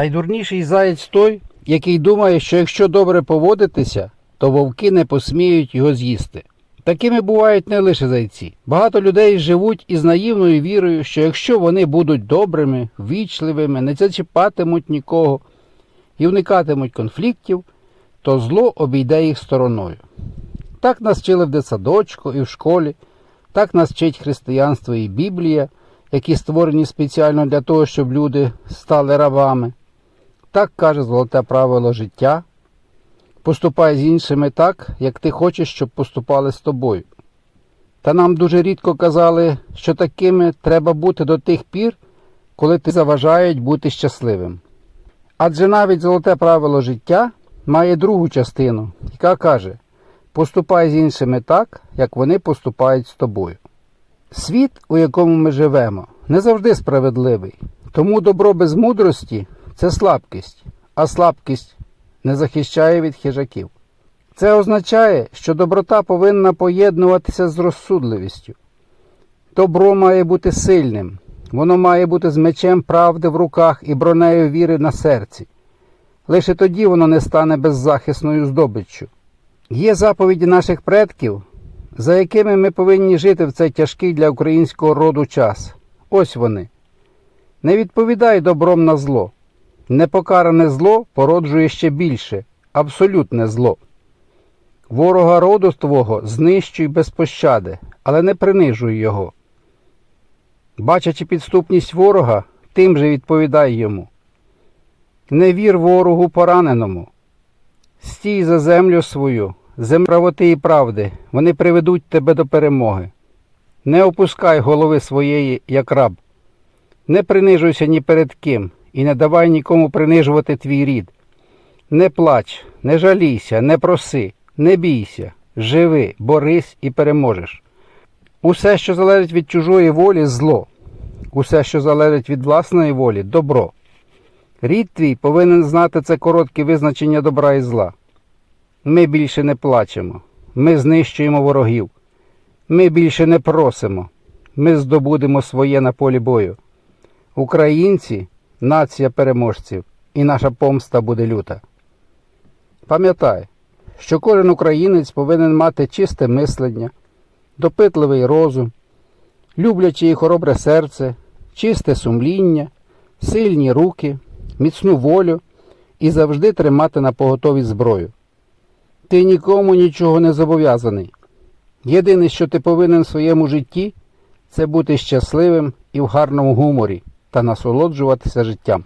Найдурніший заєць той, який думає, що якщо добре поводитися, то вовки не посміють його з'їсти. Такими бувають не лише зайці. Багато людей живуть із наївною вірою, що якщо вони будуть добрими, вічливими, не зачіпатимуть нікого і уникатимуть конфліктів, то зло обійде їх стороною. Так нас вчили в дитсадочку і в школі, так нас вчить християнство і Біблія, які створені спеціально для того, щоб люди стали рабами. Так каже золоте правило життя. Поступай з іншими так, як ти хочеш, щоб поступали з тобою. Та нам дуже рідко казали, що такими треба бути до тих пір, коли ти заважають бути щасливим. Адже навіть золоте правило життя має другу частину, яка каже: поступай з іншими так, як вони поступають з тобою. Світ, у якому ми живемо, не завжди справедливий, тому добро без мудрості це слабкість, а слабкість не захищає від хижаків. Це означає, що доброта повинна поєднуватися з розсудливістю. Добро має бути сильним, воно має бути з мечем правди в руках і бронею віри на серці. Лише тоді воно не стане беззахисною здобиччю. Є заповіді наших предків, за якими ми повинні жити в цей тяжкий для українського роду час. Ось вони. Не відповідай добром на зло. Непокаране зло породжує ще більше, абсолютне зло. Ворога роду твого знищуй без пощади, але не принижуй його. Бачачи підступність ворога, тим же відповідай йому. Не вір ворогу пораненому. Стій за землю свою, землю правоти і правди, вони приведуть тебе до перемоги. Не опускай голови своєї, як раб. Не принижуйся ні перед ким і не давай нікому принижувати твій рід. Не плач, не жалійся, не проси, не бійся, живи, борись і переможеш. Усе, що залежить від чужої волі, зло. Усе, що залежить від власної волі, добро. Рід твій повинен знати це коротке визначення добра і зла. Ми більше не плачемо, ми знищуємо ворогів. Ми більше не просимо, ми здобудемо своє на полі бою. Українці нація переможців, і наша помста буде люта. Пам'ятай, що кожен українець повинен мати чисте мислення, допитливий розум, любляче і хоробре серце, чисте сумління, сильні руки, міцну волю і завжди тримати на поготові зброю. Ти нікому нічого не зобов'язаний. Єдине, що ти повинен в своєму житті, це бути щасливим і в гарному гуморі та насолоджуватися життям.